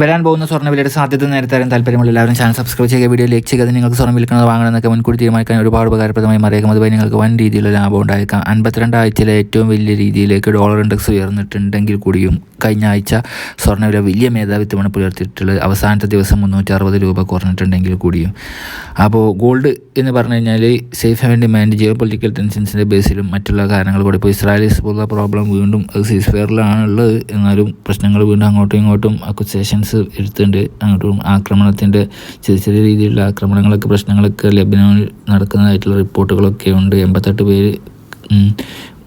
വരാൻ പോകുന്ന സ്വർണവിലയുടെ സാധ്യത നേരത്തെ അറിയാൻ താല്പര്യമുള്ള എല്ലാവരും ചാനൽ സബ്സ്ക്രൈബ് ചെയ്യുക വീഡിയോ ലൈക്ക് ചെയ്യുക നിങ്ങൾക്ക് സ്വർണം വിൽക്കുന്നത് വാങ്ങണമെന്നൊക്കെ മുൻകൂട്ടി തീരുമാനിക്കാൻ ഒരുപാട് ഉപകാരപ്രദമായി മറിയേക്കും. അതുപോലെ നിങ്ങൾക്ക് വൻ രീതിയിലുള്ള ലാഭം ഉണ്ടായേക്കാം. അൻപത്തിരണ്ട് ആഴ്ചയിലെ ഏറ്റവും വലിയ രീതിയിലേക്ക് ഡോളർ ഇൻഡെക്സ് ഉയർന്നിട്ടുണ്ടെങ്കിൽ കൂടിയും കഴിഞ്ഞ ആഴ്ച സ്വർണവില വലിയ മേധാവിത്വമാണ് പുലർത്തിയിട്ടുള്ളത്. അവസാനത്തെ ദിവസം മുന്നൂറ്റി അറുപത് രൂപ കുറഞ്ഞിട്ടുണ്ടെങ്കിൽ കൂടിയും. അപ്പോൾ ഗോൾഡ് എന്ന് പറഞ്ഞു കഴിഞ്ഞാൽ safe and demand geopolitical ടെൻഷൻസിന്റെ ബേസിലും മറ്റുള്ള കാരണങ്ങൾ കൂടി. ഇപ്പോൾ ഇസ്രായേൽ പോലുള്ള പ്രോബ്ലം വീണ്ടും അത് സീസ് എന്നാലും പ്രശ്നങ്ങൾ വീണ്ടും അങ്ങോട്ടും ഇങ്ങോട്ടും അക്വസേഷൻസ് എടുത്തുണ്ട് അങ്ങോട്ടും ആക്രമണത്തിന്റെ ചെറിയ ചെറിയ രീതിയിലുള്ള ആക്രമണങ്ങളൊക്കെ പ്രശ്നങ്ങളൊക്കെ ലബനോണിൽ നടക്കുന്നതായിട്ടുള്ള റിപ്പോർട്ടുകളൊക്കെ ഉണ്ട്. എൺപത്തെട്ട് പേര്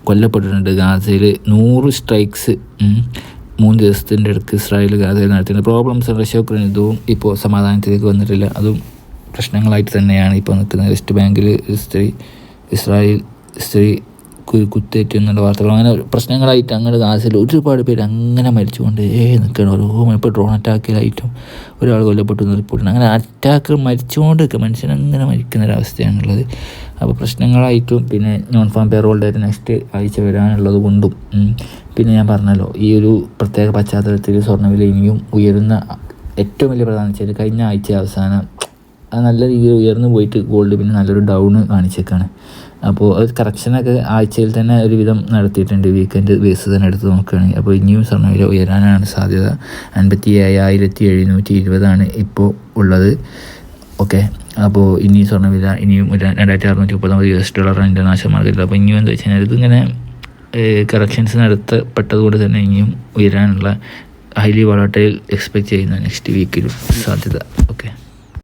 കൊല്ലപ്പെട്ടിട്ടുണ്ട്. ഗാസയിൽ നൂറ് സ്ട്രൈക്സ് മൂന്ന് ദിവസത്തിന്റെ അടുക്ക് ഇസ്രായേൽ ഗാസയിൽ നടത്തിയിട്ടുണ്ട്. പ്രോബ്ലംസ് റഷ്യ ഉക്രൈൻ ഇതും ഇപ്പോൾ സമാധാനത്തിലേക്ക് വന്നിട്ടില്ല. അതും പ്രശ്നങ്ങളായിട്ട് തന്നെയാണ് ഇപ്പോൾ നിൽക്കുന്നത്. വെസ്റ്റ് ബാങ്കിൽ സ്ത്രീ ഇസ്രായേൽ സ്ത്രീ കുത്തേറ്റ് എന്നുള്ള വാർത്തകൾ. അങ്ങനെ പ്രശ്നങ്ങളായിട്ട് അങ്ങനെ ഗാസയിൽ ഒരുപാട് പേര് അങ്ങനെ മരിച്ചുകൊണ്ട് ഏ നിൽക്കണം ഓരോ ഇപ്പോൾ ഡ്രോൺ അറ്റാക്കിലായിട്ടും ഒരാൾ കൊല്ലപ്പെട്ടു റിപ്പോർട്ടുണ്ട് അങ്ങനെ അറ്റാക്ക് മരിച്ചുകൊണ്ടൊക്കെ മനുഷ്യൻ അങ്ങനെ മരിക്കുന്ന ഒരവസ്ഥയാണുള്ളത് അപ്പോൾ പ്രശ്നങ്ങളായിട്ടും പിന്നെ നോൺ ഫാം പേർ ഹോൾഡർ നെക്സ്റ്റ് ആഴ്ച വരാനുള്ളത് കൊണ്ടും പിന്നെ ഞാൻ പറഞ്ഞല്ലോ ഈ ഒരു പ്രത്യേക പശ്ചാത്തലത്തിൽ സ്വർണവില ഇനിയും ഉയരുന്ന ഏറ്റവും വലിയ പ്രധാനം വെച്ചാൽ കഴിഞ്ഞ ആഴ്ച അവസാനം നല്ല രീതിയിൽ ഉയർന്നു പോയിട്ട് ഗോൾഡ് പിന്നെ നല്ലൊരു ഡൗൺ കാണിച്ചേക്കാണ്. അപ്പോൾ അത് കറക്ഷനൊക്കെ ആഴ്ചയിൽ തന്നെ ഒരുവിധം നടത്തിയിട്ടുണ്ട്. വീക്കെൻഡ് ബേസ് തന്നെ എടുത്ത് നോക്കുകയാണെങ്കിൽ. അപ്പോൾ ഇനിയും സ്വർണവില ഉയരാനാണ് സാധ്യത. അൻപത്തി ഏഴായിരത്തി എഴുന്നൂറ്റി ഇരുപതാണ് ഇപ്പോൾ ഉള്ളത്. ഓക്കെ അപ്പോൾ ഇനി സ്വർണവില ഇനിയും ഒരു രണ്ടായിരത്തി അറുന്നൂറ്റി മുപ്പത്തൊമ്പത് യു എസ് ഡോളർ ഇന്റർനാഷണൽ മാർക്കറ്റിൽ. അപ്പോൾ ഇനിയും എന്താ വെച്ച് കഴിഞ്ഞാൽ ഇതിങ്ങനെ കറക്ഷൻസ് നടത്തപ്പെട്ടതുകൊണ്ട് തന്നെ ഇനിയും ഉയരാനുള്ള ഹൈലി വളട്ടയിൽ എക്സ്പെക്റ്റ് ചെയ്യുന്ന നെക്സ്റ്റ് വീക്കിലും സാധ്യത. ഓക്കെ